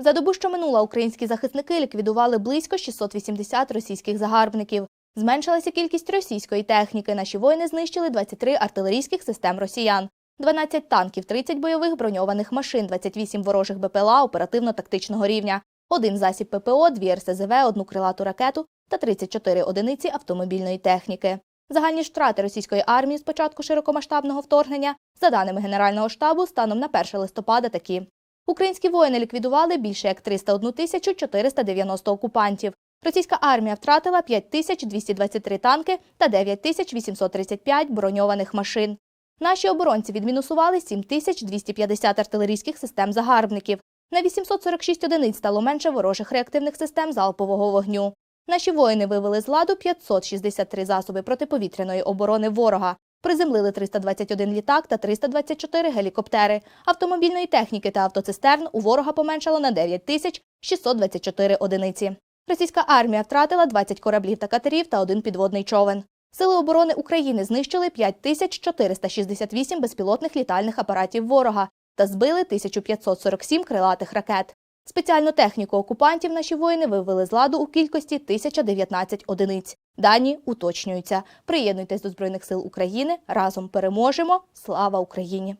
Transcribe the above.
За добу, що минула, українські захисники ліквідували близько 680 російських загарбників. Зменшилася кількість російської техніки. Наші воїни знищили 23 артилерійських систем росіян, 12 танків, 30 бойових броньованих машин, 28 ворожих БПЛА оперативно-тактичного рівня, один засіб ППО, дві РСЗВ, одну крилату ракету та 34 одиниці автомобільної техніки. Загальні ж втрати російської армії з початку широкомасштабного вторгнення, за даними Генерального штабу, станом на 1 листопада такі. Українські воїни ліквідували більше як 301 тисячу 490 окупантів. Російська армія втратила 5223 танки та 9835 броньованих машин. Наші оборонці відмінусували 7250 артилерійських систем загарбників. На 846 одиниць стало менше ворожих реактивних систем залпового вогню. Наші воїни вивели з ладу 563 засоби протиповітряної оборони ворога. Приземлили 321 літак та 324 гелікоптери. Автомобільної техніки та автоцистерн у ворога поменшало на 9 тисяч 624 одиниці. Російська армія втратила 20 кораблів та катерів та один підводний човен. Сили оборони України знищили 5468 безпілотних літальних апаратів ворога та збили 1547 крилатих ракет. Спеціальну техніку окупантів наші воїни вивели з ладу у кількості 1019 одиниць. Дані уточнюються. Приєднуйтесь до Збройних сил України. Разом переможемо. Слава Україні!